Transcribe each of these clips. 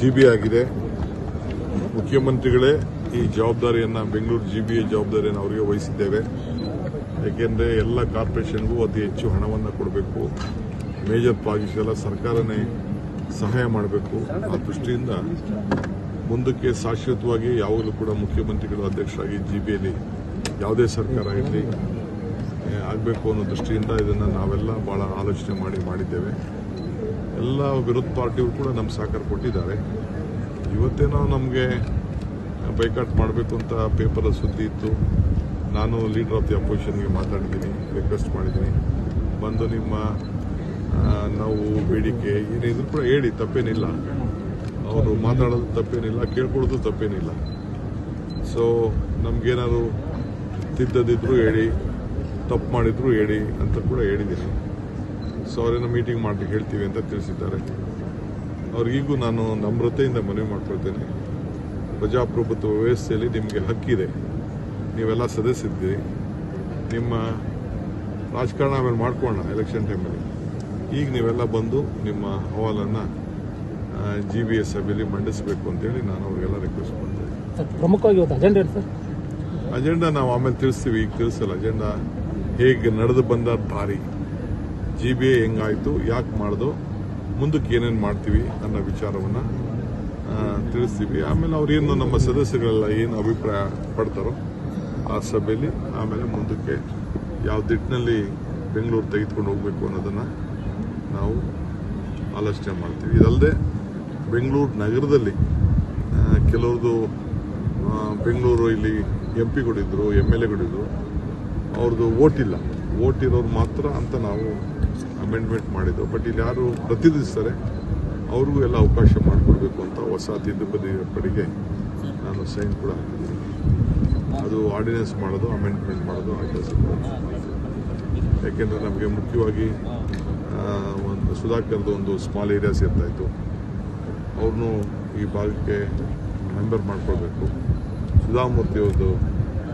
G B ಆಗಿದೆ. ಮುಖ್ಯಮಂತ್ರಿಗಳೇ ಈ ಜವಾಬ್ದಾರಿಯನ್ನು, ಬೆಂಗಳೂರು ಜಿ ಬಿ ಜವಾಬ್ದಾರಿಯನ್ನು ಅವರಿಗೆ ವಹಿಸಿದ್ದೇವೆ. ಏಕೆಂದರೆ ಎಲ್ಲ ಕಾರ್ಪೊರೇಷನ್ಗೂ ಅತಿ ಹೆಚ್ಚು ಹಣವನ್ನು ಕೊಡಬೇಕು. ಮೇಜರ್ ಪ್ರಾಜೆಕ್ಟ್ಸ್ ಸರ್ಕಾರನೇ ಸಹಾಯ ಮಾಡಬೇಕು. ಆ ದೃಷ್ಟಿಯಿಂದ ಮುಂದಕ್ಕೆ ಶಾಶ್ವತವಾಗಿ ಯಾವಾಗಲೂ ಕೂಡ ಮುಖ್ಯಮಂತ್ರಿಗಳು ಅಧ್ಯಕ್ಷರಾಗಿ ಜಿ ಬಿಯಲ್ಲಿ ಯಾವುದೇ ಸರ್ಕಾರ ಇರಲಿ ಆಗಬೇಕು ಅನ್ನೋ ದೃಷ್ಟಿಯಿಂದ ಇದನ್ನು ನಾವೆಲ್ಲ ಭಾಳ ಆಲೋಚನೆ ಮಾಡಿ ಮಾಡಿದ್ದೇವೆ. ಎಲ್ಲ ವಿರೋಧ ಪಾರ್ಟಿಯವರು ಕೂಡ ನಮ್ಮ ಸಹಕಾರ ಕೊಟ್ಟಿದ್ದಾರೆ. ಇವತ್ತೇನೋ ನಮಗೆ ಬೈಕಾಟ್ ಮಾಡಬೇಕು ಅಂತ ಪೇಪರ್ ಸುದ್ದಿ ಇತ್ತು. ನಾನು ಲೀಡರ್ ಆಫ್ ದಿ ಅಪೋಸಿಷನ್ಗೆ ಮಾತಾಡಿದ್ದೀನಿ ರಿಕ್ವೆಸ್ಟ್ ಮಾಡಿದ್ದೀನಿ. ಬಂದು ನಿಮ್ಮ ನಾವು, ಬೇಡಿಕೆ ಏನಿದ್ರು ಕೂಡ ಹೇಳಿ, ತಪ್ಪೇನಿಲ್ಲ. ಅವರು ಮಾತಾಡೋದು ತಪ್ಪೇನಿಲ್ಲ, ಕೇಳ್ಕೊಳ್ಳೋದು ತಪ್ಪೇನಿಲ್ಲ. ಸೊ ನಮಗೇನಾದ್ರು ತಿದ್ದದಿದ್ರು ಹೇಳಿ, ತಪ್ಪು ಮಾಡಿದ್ರು ಹೇಳಿ ಅಂತ ಕೂಡ ಹೇಳಿದ್ದೀನಿ. ಸೊ ಅವರೇನೋ ಮೀಟಿಂಗ್ ಮಾಡಿ ಹೇಳ್ತೀವಿ ಅಂತ ತಿಳಿಸಿದ್ದಾರೆ. ಅವ್ರಿಗೂ ನಾನು ನಮ್ರತೆಯಿಂದ ಮನವಿ ಮಾಡ್ಕೊಳ್ತೇನೆ. ಪ್ರಜಾಪ್ರಭುತ್ವ ವ್ಯವಸ್ಥೆಯಲ್ಲಿ ನಿಮಗೆ ಹಕ್ಕಿದೆ. ನೀವೆಲ್ಲ ಸದಸ್ಯರಿದ್ದೀರಿ. ನಿಮ್ಮ ರಾಜಕಾರಣ ಆಮೇಲೆ ಮಾಡ್ಕೊಳ್ಳೋಣ ಎಲೆಕ್ಷನ್ ಟೈಮಲ್ಲಿ ಈಗ ನೀವೆಲ್ಲ ಬಂದು ನಿಮ್ಮ ಅಹವಾಲನ್ನು ಜಿ ಬಿ ಎಸ್ ಸಭೆಯಲ್ಲಿ ಮಂಡಿಸಬೇಕು ಅಂತೇಳಿ ನಾನು ಅವರಿಗೆಲ್ಲ ರಿಕ್ವೆಸ್ಟ್ ಮಾಡ್ತೇನೆ. ಪ್ರಮುಖವಾಗಿ ಅಜೆಂಡಾ ಸರ್? ಅಜೆಂಡಾ ನಾವು ಆಮೇಲೆ ತಿಳಿಸ್ತೀವಿ ಈಗ ತಿಳಿಸಲ್ಲ. ಅಜೆಂಡಾ ಹೇಗೆ ನಡೆದು ಬಂದ ದಾರಿ. ಜಿ ಬಿ ಎ ಹೆಂಗಾಯಿತು, ಯಾಕೆ ಮಾಡಿದು, ಮುಂದಕ್ಕೆ ಏನೇನು ಮಾಡ್ತೀವಿ ಅನ್ನೋ ವಿಚಾರವನ್ನು ತಿಳಿಸ್ತೀವಿ. ಆಮೇಲೆ ಅವ್ರೇನು ನಮ್ಮ ಸದಸ್ಯರೆಲ್ಲ ಏನು ಅಭಿಪ್ರಾಯ ಪಡ್ತಾರೋ ಆ ಸಭೆಯಲ್ಲಿ ಆಮೇಲೆ ಮುಂದಕ್ಕೆ ಯಾವ ದಿಟ್ಟಿನಲ್ಲಿ ಬೆಂಗಳೂರು ತೆಗೆದುಕೊಂಡು ಹೋಗಬೇಕು ಅನ್ನೋದನ್ನು ನಾವು ಆಲೋಚನೆ ಮಾಡ್ತೀವಿ. ಇದಲ್ಲದೆ ಬೆಂಗಳೂರು ನಗರದಲ್ಲಿ ಕೆಲವ್ರದ್ದು ಬೆಂಗಳೂರು ಇಲ್ಲಿ ಎಂ ಪಿಗಳಿದ್ರು ಎಂ ಎಲ್ ಎಗಳಿದ್ರು ಅವ್ರದ್ದು ಓಟ್ ಓಟ್ ಇರೋರು ಮಾತ್ರ ಅಂತ ನಾವು ಅಮೆಂಡ್ಮೆಂಟ್ ಮಾಡಿದ್ದು. ಬಟ್ ಇಲ್ಲಿ ಯಾರು ಪ್ರತಿನಿಧಿಸ್ತಾರೆ, ಅವ್ರಿಗೂ ಎಲ್ಲ ಅವಕಾಶ ಮಾಡಿಕೊಡ್ಬೇಕು ಅಂತ ಹೊಸ ತಿದ್ದುಪಡಿ ಪಡಿಗೆ ನಾನು ಸೈನ್ ಕೂಡ ಹಾಕಿದ್ದೀನಿ. ಅದು ಆರ್ಡಿನೆನ್ಸ್ ಮಾಡೋದು ಅಮೆಂಡ್ಮೆಂಟ್ ಮಾಡೋದು ಆ ಕೆಲಸ ಯಾಕೆಂದರೆ ನಮಗೆ ಮುಖ್ಯವಾಗಿ ಒಂದು ಸುಧಾಕರ್ದು ಒಂದು ಸ್ಮಾಲ್ ಏರಿಯಾಸ್ ಇರ್ತಾಯಿತ್ತು ಅವ್ರನ್ನೂ ಈ ಭಾಗಕ್ಕೆ ಮೆಂಬರ್ ಮಾಡ್ಕೊಳ್ಬೇಕು. ಸುಧಾಮೂರ್ತಿ ಅವ್ರದ್ದು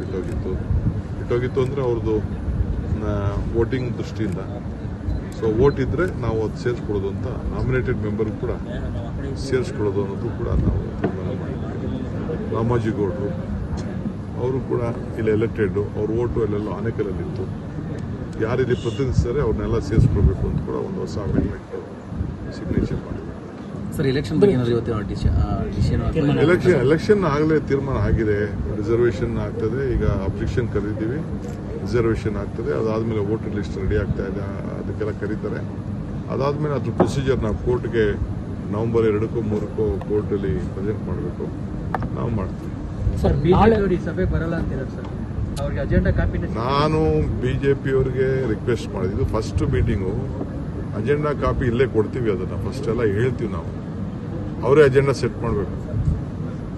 ಇಟ್ಟೋಗಿತ್ತು ಇಟ್ಟೋಗಿತ್ತು ಅಂದರೆ ಅವ್ರದ್ದು ವೋಟಿಂಗ್ ದೃಷ್ಟಿಯಿಂದ. ಸೊ ವೋಟ್ ಇದ್ದರೆ ನಾವು ಅದು ಸೇರಿಸ್ಕೊಳ್ಳೋದು ಅಂತ ನಾಮಿನೇಟೆಡ್ ಮೆಂಬರ್ ಕೂಡ ಸೇರಿಸ್ಕೊಳ್ಳೋದು ಅನ್ನೋದು ಕೂಡ ನಾವು ತೀರ್ಮಾನ ಮಾಡಿದ್ದೀವಿ ರಾಮಾಜಿಗೌಡರು ಅವರು ಕೂಡ ಇಲ್ಲಿ ಎಲೆಕ್ಟೆಡ್ ಅವ್ರ ಓಟು ಅಲ್ಲೆಲ್ಲ ಆನೆಕಲ್ಲಲ್ಲಿತ್ತು ಯಾರಿಲ್ಲಿ ಪ್ರತಿನಿಧಿಸ್ತಾರೆ ಅವ್ರನ್ನೆಲ್ಲ ಸೇರಿಸ್ಕೊಳ್ಬೇಕು ಅಂತ ಕೂಡ ಒಂದು ಹೊಸ ಅಮೆಂಡ್ಮೆಂಟ್ ಸಿಗ್ನೇಚರ್ ಮಾಡಿದ್ದೀವಿ ಸರ್ ಎಲೆಕ್ಷನ್ ಬಗ್ಗೆ ಏನಾದ್ರು ಎಲೆಕ್ಷನ್ ಎಲೆಕ್ಷನ್ ಆಗಲೇ ತೀರ್ಮಾನ ಆಗಿದೆ. ರಿಸರ್ವೇಷನ್ ಆಗ್ತದೆ. ಈಗ ಅಬ್ಜೆಕ್ಷನ್ ಕರೀತೀವಿ. ರಿಸರ್ವೇಷನ್ ಆಗ್ತದೆ. ಅದಾದಮೇಲೆ ವೋಟರ್ ಲಿಸ್ಟ್ ರೆಡಿ ಆಗ್ತಾ ಇದೆ. ಅದಕ್ಕೆಲ್ಲ ಕರೀತಾರೆ. ಅದಾದಮೇಲೆ ಅದ್ರ ಪ್ರೊಸೀಜರ್ ನಾವು ಕೋರ್ಟ್ಗೆ ನವೆಂಬರ್ ಎರಡಕ್ಕೂ ಮೂರಕ್ಕೂ ಕೋರ್ಟಲ್ಲಿ ಪ್ರೆಸೆಂಟ್ ಮಾಡಬೇಕು. ನಾವು ಮಾಡ್ತೀವಿ. ನಾನು ಬಿ ಜೆ ಪಿಯವರಿಗೆ ರಿಕ್ವೆಸ್ಟ್ ಮಾಡಿದ್ದು ಫಸ್ಟ್ ಮೀಟಿಂಗು ಅಜೆಂಡಾ ಕಾಪಿ ಇಲ್ಲೇ ಕೊಡ್ತೀವಿ ಅದನ್ನು. ಫಸ್ಟ್ ಎಲ್ಲ ಹೇಳ್ತೀವಿ ನಾವು. ಅವರೇ ಅಜೆಂಡಾ ಸೆಟ್ ಮಾಡಬೇಕು.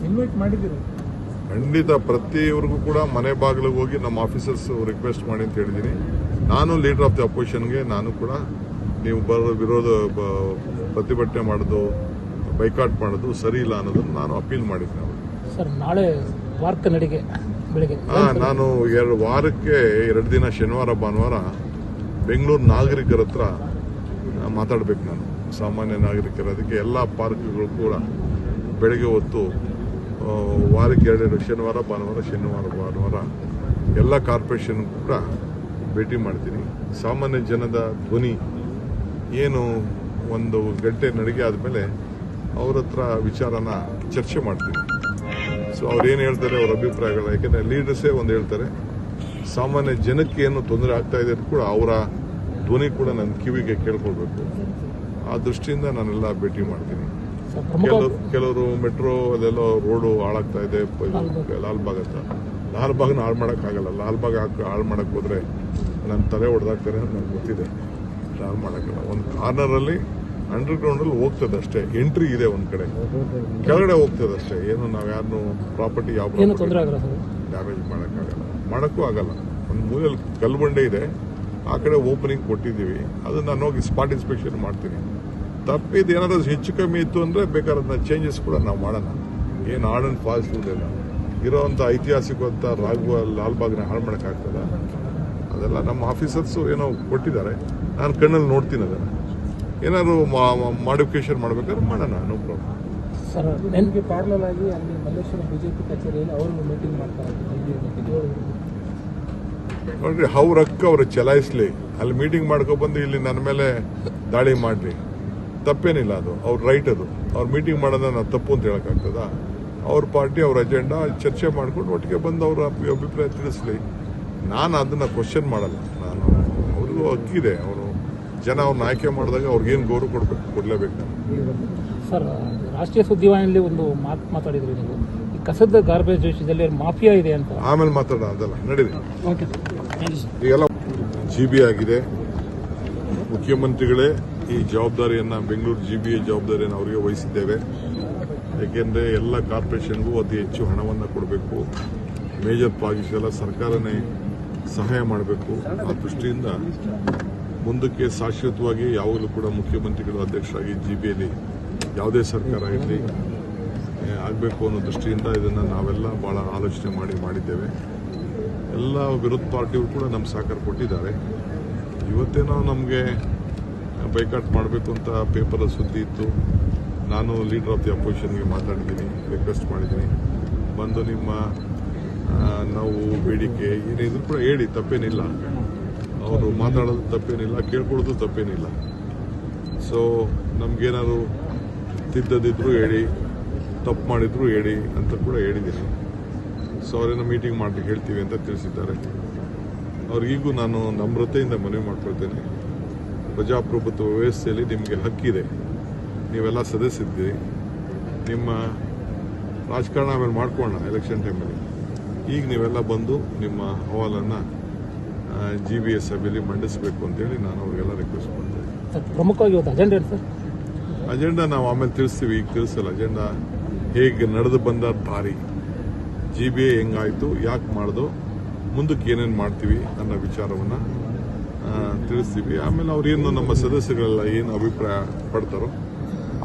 ಇನ್ವೈಟ್ ಮಾಡಿದ್ದೀರಿ? ಖಂಡಿತ ಪ್ರತಿಯವ್ರಿಗೂ ಕೂಡ ಮನೆ ಬಾಗಿಲಿಗೆ ಹೋಗಿ ನಮ್ಮ ಆಫೀಸರ್ಸ್ ರಿಕ್ವೆಸ್ಟ್ ಮಾಡಿ ಅಂತ ಹೇಳಿದ್ದೀನಿ. ನಾನು ಲೀಡರ್ ಆಫ್ ದಿ ಅಪೋಸಿಷನ್ಗೆ ನಾನು ಕೂಡ ನೀವು ಬರೋ ವಿರೋಧ ಪ್ರತಿಭಟನೆ ಮಾಡೋದು ಬೈಕಾಟ್ ಮಾಡೋದು ಸರಿ ಇಲ್ಲ ಅನ್ನೋದನ್ನು ನಾನು ಅಪೀಲ್ ಮಾಡಿದ್ದೀನಿ ಅವ್ರಿಗೆ. ಸರ್ ನಾಳೆ ವಾರ್ಕ ನಡಿಗೆ ಬೆಳಿಗ್ಗೆ ಹಾ ನಾನು ಎರಡು ವಾರಕ್ಕೆ ಎರಡು ದಿನ ಶನಿವಾರ ಭಾನುವಾರ ಬೆಂಗಳೂರು ನಾಗರಿಕರ ಹತ್ರ ಮಾತಾಡ್ಬೇಕು ನಾನು. ಸಾಮಾನ್ಯ ನಾಗರಿಕರು ಅದಕ್ಕೆ ಎಲ್ಲ ಪಾರ್ಕ್ಗಳು ಕೂಡ ಬೆಳಗ್ಗೆ ಹೊತ್ತು ವಾರಕ್ಕೆ ಎರಡೆರಡು ಶನಿವಾರ, ಭಾನುವಾರ ಶನಿವಾರ, ಭಾನುವಾರ ಎಲ್ಲ ಕಾರ್ಪೊರೇಷನ್ ಕೂಡ ಭೇಟಿ ಮಾಡ್ತೀನಿ. ಸಾಮಾನ್ಯ ಜನದ ಧ್ವನಿ ಏನು ಒಂದು ಗಂಟೆ ನಡಿಗೆ ಆದಮೇಲೆ ಅವ್ರ ಹತ್ರ ವಿಚಾರನ ಚರ್ಚೆ ಮಾಡ್ತೀನಿ. ಸೊ ಅವ್ರೇನು ಹೇಳ್ತಾರೆ? ಅವ್ರ ಅಭಿಪ್ರಾಯಗಳ ಯಾಕೆಂದರೆ ಲೀಡರ್ಸೇ ಒಂದು ಹೇಳ್ತಾರೆ, ಸಾಮಾನ್ಯ ಜನಕ್ಕೆ ಏನು ತೊಂದರೆ ಆಗ್ತಾ ಇದೆ ಕೂಡ ಅವರ ಧ್ವನಿ ಕೂಡ ನನ್ನ ಕಿವಿಗೆ ಕೇಳ್ಕೊಳ್ಬೇಕು. ಆ ದೃಷ್ಟಿಯಿಂದ ನಾನೆಲ್ಲ ಭೇಟಿ ಮಾಡ್ತೀನಿ. ಕೆಲವರು ಕೆಲವರು ಮೆಟ್ರೋ ಅದೆಲ್ಲ ರೋಡು ಹಾಳಾಗ್ತಾ ಇದೆ ಲಾಲ್ಬಾಗ್ ಅಂತ. ಲಾಲ್ಬಾಗ್ನ ಹಾಳು ಮಾಡೋಕ್ಕಾಗಲ್ಲ. ಲಾಲ್ಬಾಗ್ ಹಾಕಿ ಹಾಳು ಮಾಡಕ್ಕೆ ಹೋದ್ರೆ ನನ್ನ ತಲೆ ಹೊಡೆದಾಗ್ತಾರೆ ಅಂತ ನನಗೆ ಗೊತ್ತಿದೆ. ಹಾಳು ಮಾಡೋಕ್ಕಲ್ಲ ಒಂದು ಕಾರ್ನರಲ್ಲಿ ಅಂಡರ್ ಗ್ರೌಂಡಲ್ಲಿ ಹೋಗ್ತದೆ ಅಷ್ಟೇ. ಎಂಟ್ರಿ ಇದೆ ಒಂದು ಕಡೆ. ಕೆಳಗಡೆ ಹೋಗ್ತದೆ ಅಷ್ಟೇ. ಏನು ನಾವು ಯಾರನ್ನು ಪ್ರಾಪರ್ಟಿ ಯಾವ ಡ್ಯಾಮೇಜ್ ಮಾಡೋಕ್ಕಾಗಲ್ಲ. ಮಾಡೋಕ್ಕೂ ಆಗಲ್ಲ. ಒಂದು ಮೂಲೆಯಲ್ಲಿ ಕಲ್ಲು ಬಂಡೆ ಇದೆ. ಆ ಕಡೆ ಓಪನಿಂಗ್ ಕೊಟ್ಟಿದ್ದೀವಿ. ಅದನ್ನ ನಾನು ಹೋಗಿ ಸ್ಪಾಟ್ ಇನ್ಸ್ಪೆಕ್ಷನ್ ಮಾಡ್ತೀನಿ. ತಪ್ಪಿದ್ದು ಏನಾದರೂ ಹೆಚ್ಚು ಕಮ್ಮಿ ಇತ್ತು ಅಂದರೆ ಅದನ್ನ ಚೇಂಜಸ್ ಕೂಡ ನಾವು ಮಾಡೋಣ. ಏನು ಆರ್ಡನ್ ಫಾಲ್ಸ್ ಇಲ್ಲ ಇರೋವಂಥ ಐತಿಹಾಸಿಕವಂಥ ರಾಘುವ ಲಾಲ್ಬಾಗ್ನ ಹಾಳು ಮಾಡೋಕ್ಕಾಗ್ತದ ಅದೆಲ್ಲ ನಮ್ಮ ಆಫೀಸರ್ಸು ಏನೋ ಕೊಟ್ಟಿದ್ದಾರೆ. ನಾನು ಕಣ್ಣಲ್ಲಿ ನೋಡ್ತೀನಿ ಅದನ್ನು. ಏನಾದ್ರು ಮಾಡಿಫಿಕೇಶನ್ ಮಾಡಬೇಕಾದ್ರೆ ಮಾಡೋಣ ನೋ ಪ್ರಾಬ್ಲಮ್ ಸರ್ ನನಗೆ ಪ್ಯಾರಲಾಗಿ ಅಲ್ಲಿ ಮಲ್ಲೇಶ್ವರ ಬಿಜೆಪಿ ಕಚೇರಿಯಲ್ಲಿ ಅವರು ಮೀಟಿಂಗ್ ಮಾಡ್ತಾರೆ. ನೋಡ್ರಿ ಅವ್ರ ಅಕ್ಕ ಅವ್ರು ಚಲಾಯಿಸ್ಲಿ. ಅಲ್ಲಿ ಮೀಟಿಂಗ್ ಮಾಡ್ಕೊಬಂದು ಇಲ್ಲಿ ನನ್ನ ಮೇಲೆ ದಾಳಿ ಮಾಡ್ಲಿ ತಪ್ಪೇನಿಲ್ಲ ಅದು. ಅವ್ರ ರೈಟ್ ಅದು. ಅವ್ರ ಮೀಟಿಂಗ್ ಮಾಡೋದನ್ನ ನಾನು ತಪ್ಪು ಅಂತ ಹೇಳೋಕ್ಕಾಗ್ತದ? ಅವ್ರ ಪಾರ್ಟಿ ಅವ್ರ ಅಜೆಂಡಾ ಚರ್ಚೆ ಮಾಡ್ಕೊಂಡು ಒಟ್ಟಿಗೆ ಬಂದು ಅವ್ರ ಅಭಿಪ್ರಾಯ ತಿಳಿಸ್ಲಿ. ನಾನು ಅದನ್ನ ಕ್ವಶನ್ ಮಾಡಲ್ಲ. ನಾನು ಅವ್ರಿಗೂ ಹಕ್ಕಿದೆ ಅವರು ಜನ ಅವ್ರನ್ನ ಆಯ್ಕೆ ಮಾಡಿದಾಗ ಅವ್ರಿಗೇನು ಗೌರವ ಕೊಡಬೇಕು ಕೊಡಲೇಬೇಕು ನಾನು. ಸರ್ ರಾಷ್ಟ್ರೀಯ ಸುದ್ದಿವಾಹಿನಿಯಲ್ಲಿ ಒಂದು ಮಾತು ಮಾತಾಡಿದ್ರಿ ನೀವು. ಈ ಕಸದ ಗಾರ್ಬೇಜ್ ವಿಷಯದಲ್ಲಿ ಮಾಫಿಯಾ ಇದೆ ಅಂತ. ಆಮೇಲೆ ಮಾತಾಡೋಣ ಅದಲ್ಲ ನಡೀರಿ. ಓಕೆ. ಈಗೆಲ್ಲ ಜಿ ಬಿ ಆಗಿದೆ. ಮುಖ್ಯಮಂತ್ರಿಗಳೇ ಈ ಜವಾಬ್ದಾರಿಯನ್ನು, ಬೆಂಗಳೂರು ಜಿ ಬಿ ಜವಾಬ್ದಾರಿಯನ್ನು ಅವರಿಗೆ ವಹಿಸಿದ್ದೇವೆ. ಏಕೆಂದರೆ ಎಲ್ಲ ಕಾರ್ಪೊರೇಷನ್ಗೂ ಅತಿ ಹೆಚ್ಚು ಹಣವನ್ನು ಕೊಡಬೇಕು. ಮೇಜರ್ ಪ್ರಾಜೆಕ್ಟ್ಸ್ ಸರ್ಕಾರನೇ ಸಹಾಯ ಮಾಡಬೇಕು. ಆ ದೃಷ್ಟಿಯಿಂದ ಮುಂದಕ್ಕೆ ಶಾಶ್ವತವಾಗಿ ಯಾವಾಗಲೂ ಕೂಡ ಮುಖ್ಯಮಂತ್ರಿಗಳು ಅಧ್ಯಕ್ಷರಾಗಿ ಜಿ ಬಿಯಲ್ಲಿ ಯಾವುದೇ ಸರ್ಕಾರ ಇರಲಿ ಆಗಬೇಕು ಅನ್ನೋ ದೃಷ್ಟಿಯಿಂದ ಇದನ್ನು ನಾವೆಲ್ಲ ಭಾಳ ಆಲೋಚನೆ ಮಾಡಿ ಮಾಡಿದ್ದೇವೆ. ಎಲ್ಲ ವಿರೋಧ ಪಾರ್ಟಿಯವರು ಕೂಡ ನಮ್ಮ ಸಹಕಾರ ಕೊಟ್ಟಿದ್ದಾರೆ. ಇವತ್ತೇನೋ ನಮಗೆ ಬೈಕಾಟ್ ಮಾಡಬೇಕು ಅಂತ ಪೇಪರ್ ಸುದ್ದಿ ಇತ್ತು. ನಾನು ಲೀಡರ್ ಆಫ್ ದಿ ಅಪೋಸಿಷನ್ಗೆ ಮಾತಾಡಿದ್ದೀನಿ ರಿಕ್ವೆಸ್ಟ್ ಮಾಡಿದ್ದೀನಿ. ಬಂದು ನಿಮ್ಮ ನಾವು, ಬೇಡಿಕೆ ಏನಿದ್ರು ಕೂಡ ಹೇಳಿ, ತಪ್ಪೇನಿಲ್ಲ. ಅವರು ಮಾತಾಡೋದು ತಪ್ಪೇನಿಲ್ಲ, ಕೇಳ್ಕೊಳ್ಳೋದು ತಪ್ಪೇನಿಲ್ಲ. ಸೊ ನಮಗೇನಾದ್ರು ತಿದ್ದದಿದ್ರು ಹೇಳಿ, ತಪ್ಪು ಮಾಡಿದ್ರು ಹೇಳಿ ಅಂತ ಕೂಡ ಹೇಳಿದ್ದೀನಿ. ಸೊ ಅವರನ್ನು ಮೀಟಿಂಗ್ ಮಾಡಲಿಕ್ಕೆ ಹೇಳ್ತೀವಿ ಅಂತ ತಿಳಿಸಿದ್ದಾರೆ. ಅವ್ರಿಗೂ ನಾನು ನಮ್ರತೆಯಿಂದ ಮನವಿ ಮಾಡ್ಕೊಳ್ತೇನೆ. ಪ್ರಜಾಪ್ರಭುತ್ವ ವ್ಯವಸ್ಥೆಯಲ್ಲಿ ನಿಮಗೆ ಹಕ್ಕಿದೆ ನೀವೆಲ್ಲ ಸದಸ್ಯರಿದ್ದೀರಿ. ನಿಮ್ಮ ರಾಜಕಾರಣ ಆಮೇಲೆ ಮಾಡ್ಕೊಳ್ಳೋಣ ಎಲೆಕ್ಷನ್ ಟೈಮಲ್ಲಿ ಈಗ ನೀವೆಲ್ಲ ಬಂದು ನಿಮ್ಮ ಅಹವಾಲನ್ನು ಜಿ ಬಿ ಎಸ್ ಸಭೆಯಲ್ಲಿ ಮಂಡಿಸಬೇಕು ಅಂತೇಳಿ ನಾನು ಅವರಿಗೆಲ್ಲ ರಿಕ್ವೆಸ್ಟ್ ಮಾಡ್ತೇನೆ. ಪ್ರಮುಖವಾಗಿ ಸರ್? ಅಜೆಂಡಾ ನಾವು ಆಮೇಲೆ ತಿಳಿಸ್ತೀವಿ ಈಗ ತಿಳಿಸಲ್ಲ. ಅಜೆಂಡಾ ಹೇಗೆ ನಡೆದು ಬಂದ ದಾರಿ. ಜಿ ಬಿ ಎ ಹೆಂಗಾಯಿತು, ಯಾಕೆ ಮಾಡಿದು, ಮುಂದಕ್ಕೆ ಏನೇನು ಮಾಡ್ತೀವಿ ಅನ್ನೋ ವಿಚಾರವನ್ನು ತಿಳಿಸ್ತೀವಿ. ಆಮೇಲೆ ಅವ್ರೇನು ನಮ್ಮ ಸದಸ್ಯರೆಲ್ಲ ಏನು ಅಭಿಪ್ರಾಯ ಪಡ್ತಾರೋ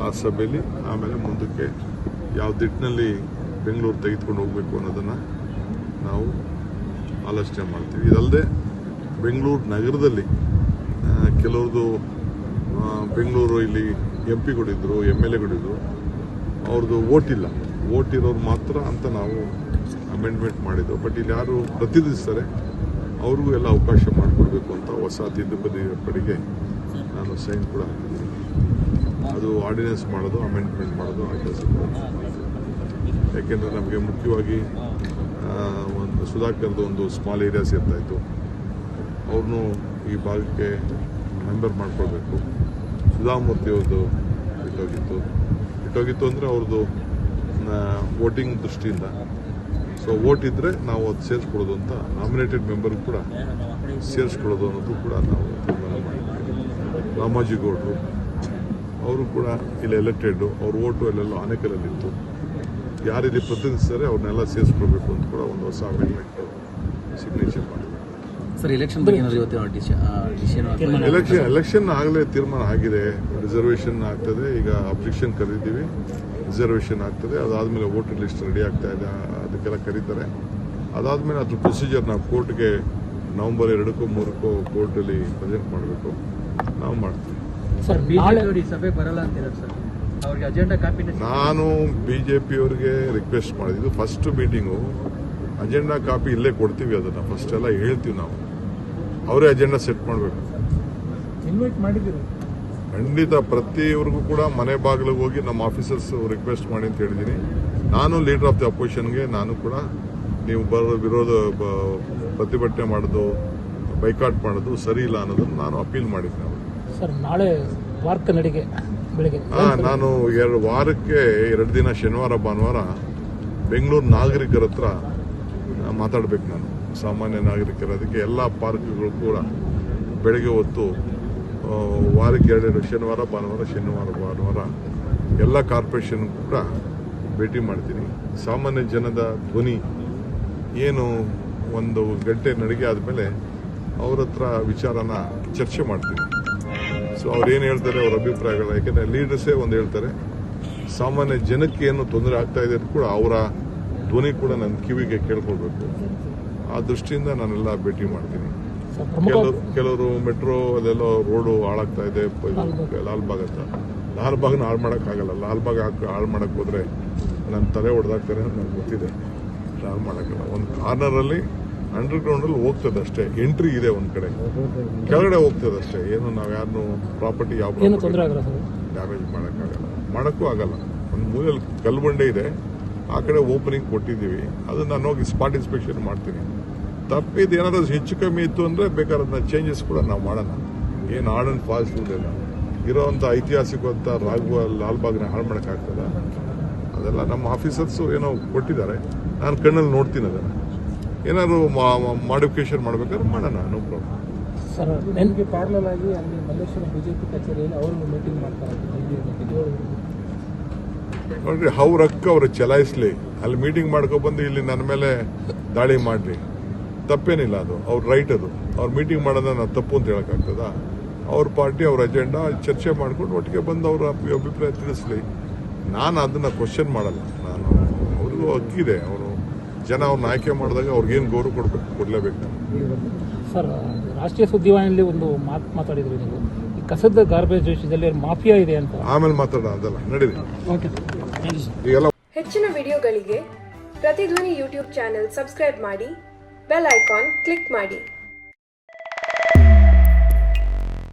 ಆ ಸಭೆಯಲ್ಲಿ ಆಮೇಲೆ ಮುಂದಕ್ಕೆ ಯಾವ ದಿಟ್ಟಿನಲ್ಲಿ ಬೆಂಗಳೂರು ತೆಗೆದುಕೊಂಡು ಹೋಗಬೇಕು ಅನ್ನೋದನ್ನು ನಾವು ಆಲೋಚನೆ ಮಾಡ್ತೀವಿ. ಇದಲ್ಲದೆ ಬೆಂಗಳೂರು ನಗರದಲ್ಲಿ ಕೆಲವ್ರದ್ದು ಬೆಂಗಳೂರು ಇಲ್ಲಿ ಎಂ ಪಿಗಳಿದ್ರು ಎಂ ಎಲ್ ಎಗಳಿದ್ರು ಅವ್ರದ್ದು ಓಟ್ ಇಲ್ಲ. ಓಟ್ ಇರೋರು ಮಾತ್ರ ಅಂತ ನಾವು ಅಮೆಂಡ್ಮೆಂಟ್ ಮಾಡಿದ್ದು. ಬಟ್ ಇಲ್ಲಿ ಯಾರು ಪ್ರತಿನಿಧಿಸ್ತಾರೆ, ಅವ್ರಿಗೂ ಎಲ್ಲ ಅವಕಾಶ ಮಾಡಿಕೊಡ್ಬೇಕು ಅಂತ ಹೊಸ ತಿದ್ದುಪಡಿ ಪಡಿಗೆ ನಾನು ಸೈನ್ ಕೂಡ ಹಾಕಿದ್ದೀನಿ. ಅದು ಆರ್ಡಿನೆನ್ಸ್ ಮಾಡೋದು ಅಮೆಂಡ್ಮೆಂಟ್ ಮಾಡೋದು ಆ ಕೆಲಸ ಯಾಕೆಂದರೆ ನಮಗೆ ಮುಖ್ಯವಾಗಿ ಒಂದು ಸುಧಾಕರ್ದು ಒಂದು ಸ್ಮಾಲ್ ಏರಿಯಾ ಸೇರ್ತಾ ಇತ್ತು ಅವ್ರನ್ನೂ ಈ ಭಾಗಕ್ಕೆ ಮೆಂಬರ್ ಮಾಡ್ಕೊಳ್ಬೇಕು. ಸುಧಾಮೂರ್ತಿ ಅವ್ರದ್ದು ಇಟ್ಟೋಗಿತ್ತು. ಇಟ್ಟೋಗಿತ್ತು ಅಂದರೆ ಅವ್ರದ್ದು ವೋಟಿಂಗ್ ದೃಷ್ಟಿಯಿಂದ. ಸೊ ವೋಟ್ ಇದ್ದರೆ ನಾವು ಅದು ಸೇರಿಸ್ಕೊಳ್ಳೋದು ಅಂತ ನಾಮಿನೇಟೆಡ್ ಮೆಂಬರ್ ಕೂಡ ಸೇರಿಸ್ಕೊಳ್ಳೋದು ಅನ್ನೋದು ಕೂಡ ನಾವು ತೀರ್ಮಾನ ಮಾಡಿದ್ವಿ ರಾಮಾಜಿ ಗೌಡರು ಅವರು ಕೂಡ ಇಲ್ಲಿ ಎಲೆಕ್ಟೆಡ್ ಅವ್ರ ಓಟು ಅಲ್ಲೆಲ್ಲ ಆನೆಕಲ್ಲಲ್ಲಿತ್ತು ಇಲ್ಲಿ ಪ್ರತಿನಿಧಿಸ್ತಾರೆ ಅವ್ರನ್ನೆಲ್ಲ ಸೇರಿಸ್ಕೊಳ್ಬೇಕು ಅಂತ ಕೂಡ ಒಂದು ಹೊಸ amendment signature decision election election ಆಗಲೇ ತೀರ್ಮಾನ ಆಗಿದೆ. ರಿಸರ್ವೇಷನ್ ಆಗ್ತದೆ. ಈಗ ಅಬ್ಜೆಕ್ಷನ್ ಕರೀತೀವಿ ರಿಸರ್ವೇಷನ್ ಆಗ್ತದೆ. ಅದಾದಮೇಲೆ ವೋಟರ್ ಲಿಸ್ಟ್ ರೆಡಿ ಆಗ್ತಾ ಇದೆ. ಅದಕ್ಕೆಲ್ಲ ಕರೀತಾರೆ. ಅದಾದಮೇಲೆ ಅದ್ರ ಪ್ರೊಸೀಜರ್ ನಾವು ಕೋರ್ಟ್ಗೆ ನವೆಂಬರ್ ಎರಡಕ್ಕೂ ಮೂರಕ್ಕೂ ಕೋರ್ಟಲ್ಲಿ ಪ್ರೆಸೆಂಟ್ ಮಾಡಬೇಕು. ನಾವು ಮಾಡ್ತೀವಿ. ಸರ್ ಬಿಜೆಪಿ ನಾಳೆ ಅವರು ಸಭೆ ಬರಲ್ಲ ಅಂತಿದ್ದಾರೆ ಸರ್? ಅವ್ರಿಗೆ ಅಜೆಂಡಾ ಕಾಪಿನ ನಾನು ಬಿ ಜೆ ಪಿಯವ್ರಿಗೆ ರಿಕ್ವೆಸ್ಟ್ ಮಾಡಿದ್ದು ಫಸ್ಟ್ ಮೀಟಿಂಗು ಅಜೆಂಡಾ ಕಾಪಿ ಇಲ್ಲೇ ಕೊಡ್ತೀವಿ ಅದನ್ನು. ಫಸ್ಟ್ ಎಲ್ಲ ಹೇಳ್ತೀವಿ ನಾವು. ಅವರೇ ಅಜೆಂಡಾ ಸೆಟ್ ಮಾಡಬೇಕು. ಖಂಡಿತ ಪ್ರತಿಯವ್ರಿಗೂ ಕೂಡ ಮನೆ ಬಾಗಿಲಿಗೆ ಹೋಗಿ ನಮ್ಮ ಆಫೀಸರ್ಸ್ ರಿಕ್ವೆಸ್ಟ್ ಮಾಡಿ ಅಂತ ಹೇಳಿದ್ದೀನಿ. ನಾನು ಲೀಡರ್ ಆಫ್ ದಿ ಅಪೋಸಿಷನ್ಗೆ ನಾನು ಕೂಡ ನೀವು ಬರೋ ವಿರೋಧ ಪ್ರತಿಭಟನೆ ಮಾಡೋದು ಬೈಕಾಟ್ ಮಾಡೋದು ಸರಿ ಇಲ್ಲ ಅನ್ನೋದನ್ನು ನಾನು ಅಪೀಲ್ ಮಾಡಿದ್ದೆ. ಸರ್ ನಾಳೆ ನಡಿಗೆ ಬೆಳಿಗ್ಗೆ ಹಾ ನಾನು ಎರಡು ವಾರಕ್ಕೆ ಎರಡು ದಿನ ಶನಿವಾರ ಭಾನುವಾರ ಬೆಂಗಳೂರು ನಾಗರಿಕರ ಹತ್ರ ಮಾತಾಡಬೇಕು ನಾನು ಸಾಮಾನ್ಯ ನಾಗರಿಕರ ಅದಕ್ಕೆ ಎಲ್ಲ ಪಾರ್ಕ್ಗಳು ಕೂಡ ಬೆಳಗ್ಗೆ ಹೊತ್ತು ವಾರಕ್ಕೆ ಎರಡೆರಡು ಶನಿವಾರ ಭಾನುವಾರ ಶನಿವಾರ ಭಾನುವಾರ ಎಲ್ಲ ಕಾರ್ಪೊರೇಷನ್ ಕೂಡ ಭೇಟಿ ಮಾಡ್ತೀನಿ. ಸಾಮಾನ್ಯ ಜನದ ಧ್ವನಿ ಏನು ಒಂದು ಗಂಟೆ ನಡಿಗೆ ಆದಮೇಲೆ ಅವ್ರ ಹತ್ರ ವಿಚಾರನ ಚರ್ಚೆ ಮಾಡ್ತೀನಿ. ಸೊ ಅವ್ರೇನು ಏನು ಹೇಳ್ತಾರೆ? ಅವ್ರ ಅಭಿಪ್ರಾಯಗಳು ಯಾಕೆಂದರೆ ಲೀಡರ್ಸೇ ಒಂದು ಹೇಳ್ತಾರೆ ಸಾಮಾನ್ಯ ಜನಕ್ಕೆ ಏನು ತೊಂದರೆ ಆಗ್ತಾ ಇದೆ ಅಂತ ಕೂಡ ಅವರ ಧ್ವನಿ ಕೂಡ ನನ್ನ ಕಿವಿಗೆ ಕೇಳ್ಕೊಳ್ಬೇಕು. ಆ ದೃಷ್ಟಿಯಿಂದ ನಾನೆಲ್ಲ ಭೇಟಿ ಮಾಡ್ತೀನಿ. ಕೆಲವರು ಕೆಲವರು ಮೆಟ್ರೋ ಅದೆಲ್ಲ ರೋಡು ಹಾಳಾಗ್ತಾ ಇದೆ ಲಾಲ್ಬಾಗ್ ಅಂತ. ಲಾಲ್ಬಾಗ್ನ ಹಾಳು ಮಾಡೋಕ್ಕಾಗಲ್ಲ ಲಾಲ್ಬಾಗ್ ಹಾಕಿ ಹಾಳು ಮಾಡೋಕ್ಕೆ ಹೋದರೆ ನನ್ನ ತಲೆ ಹೊಡೆದಾಗ್ತಾರೆ ಅಂತ ನನಗೆ ಗೊತ್ತಿದೆ. ಹಾಳು ಮಾಡೋಕ್ಕಲ್ಲ ಒಂದು ಕಾರ್ನರಲ್ಲಿ ಅಂಡರ್ಗ್ರೌಂಡಲ್ಲಿ ಹೋಗ್ತದೆ ಅಷ್ಟೇ. ಎಂಟ್ರಿ ಇದೆ ಒಂದು ಕಡೆ. ಕೆಳಗಡೆ ಹೋಗ್ತದೆ ಅಷ್ಟೇ. ಏನು ನಾವು ಯಾರನ್ನು ಪ್ರಾಪರ್ಟಿ ಯಾವ ಡ್ಯಾಮೇಜ್ ಮಾಡೋಕ್ಕಾಗಲ್ಲ. ಮಾಡೋಕ್ಕೂ ಆಗಲ್ಲ. ಒಂದು ಮೂಲೆಯಲ್ಲಿ ಕಲ್ಬಂಡೆ ಬಂಡೆ ಇದೆ. ಆ ಕಡೆ ಓಪನಿಂಗ್ ಕೊಟ್ಟಿದ್ದೀವಿ. ಅದನ್ನು ನಾನು ಹೋಗಿ ಸ್ಪಾಟ್ ಇನ್ಸ್ಪೆಕ್ಷನ್ ಮಾಡ್ತೀನಿ. ತಪ್ಪಿದ್ದು ಏನಾದರೂ ಹೆಚ್ಚು ಕಮ್ಮಿ ಇತ್ತು ಅಂದರೆ ಬೇಕಾದ್ರೆ ಚೇಂಜಸ್ ಕೂಡ ನಾವು ಮಾಡೋಣ. ಏನು ಆರ್ಡ್ ಆ್ಯಂಡ್ ಫಾಸ್ಟ್ ಇಲ್ಲ ಇರೋವಂಥ ಐತಿಹಾಸಿಕವಂಥ ರಾಘವ ಲಾಲ್ಬಾಗ್ನ ಹಾಳು ಮಾಡೋಕ್ಕಾಗ್ತದ ಅದೆಲ್ಲ ನಮ್ಮ ಆಫೀಸರ್ಸು ಏನೋ ಕೊಟ್ಟಿದ್ದಾರೆ. ನಾನು ಕಣ್ಣಲ್ಲಿ ನೋಡ್ತೀನಿ ಅದನ್ನು. ಏನಾದ್ರು ಮಾಡಿಫಿಕೇಶನ್ ಮಾಡಬೇಕಾದ್ರೆ ಮಾಡೋಣ ನೋ ಪ್ರಾಬ್ಲಮ್. ಸರ್ ನನಗೆ ಪ್ಯಾರಲಲ್ ಆಗಿ ಅಲ್ಲಿ ಮಲ್ಲೇಶ್ವರ ಬಿಜೆಪಿ ಕಚೇರಿಯಲ್ಲಿ ಅವರು ಮೀಟಿಂಗ್ ಮಾಡ್ತಾರೆ. ನೋಡ್ರಿ ಅವ್ರ ಅಕ್ಕ ಅವ್ರು ಚಲಾಯಿಸ್ಲಿ. ಅಲ್ಲಿ ಮೀಟಿಂಗ್ ಮಾಡ್ಕೊಬಂದು ಇಲ್ಲಿ ನನ್ನ ಮೇಲೆ ದಾಳಿ ಮಾಡ್ಲಿ. ತಪ್ಪೇನಿಲ್ಲ ಅದು. ಅವ್ರ ರೈಟ್ ಅದು. ಅವ್ರು ಮೀಟಿಂಗ್ ಮಾಡೋದನ್ನ ನಾನು ತಪ್ಪು ಅಂತ ಹೇಳಕ್ಕಾಗ್ತದ ಅವ್ರ ಪಾರ್ಟಿ ಅವ್ರ ಅಜೆಂಡಾ ಚರ್ಚೆ ಮಾಡ್ಕೊಂಡು ಒಟ್ಟಿಗೆ ಬಂದು ಅವರ ಅಭಿಪ್ರಾಯ ತಿಳಿಸ್ಲಿ. ನಾನು ಅದನ್ನ ಕ್ವಶನ್ ಮಾಡಲ್ಲ. ನಾನು ಅವ್ರಿಗೂ ಹಕ್ಕಿದೆ ಅವರು ಜನ ಅವ್ರನ್ನ ಆಯ್ಕೆ ಮಾಡಿದಾಗ ಅವ್ರಿಗೇನು ಗೌರವ ಕೊಡ್ಬೇಕು ಕೊಡಲೇಬೇಕು ನಾನು ಸರ್ ರಾಷ್ಟ್ರೀಯ ಸುದ್ದಿವಾಹಿನಿಯಲ್ಲಿ ಒಂದು ಮಾತು ಮಾತಾಡಿದ್ರು ನೀವು. ಈ ಕಸದ ಗಾರ್ಬೇಜ್ ವಿಷಯದಲ್ಲಿ ಮಾಫಿಯಾ ಇದೆ ಅಂತ? ಆಮೇಲೆ ಮಾತಾಡೋಣ ಅದಲ್ಲ ಈಗೆಲ್ಲ ಹೆಚ್ಚಿನ ವಿಡಿಯೋಗಳಿಗೆ ಪ್ರತಿಧ್ವನಿ ಯೂಟ್ಯೂಬ್ ಚಾನೆಲ್ ಸಬ್ಸ್ಕ್ರೈಬ್ ಮಾಡಿ ಬೆಲ್ ಐಕಾನ್ ಕ್ಲಿಕ್ ಮಾಡಿ.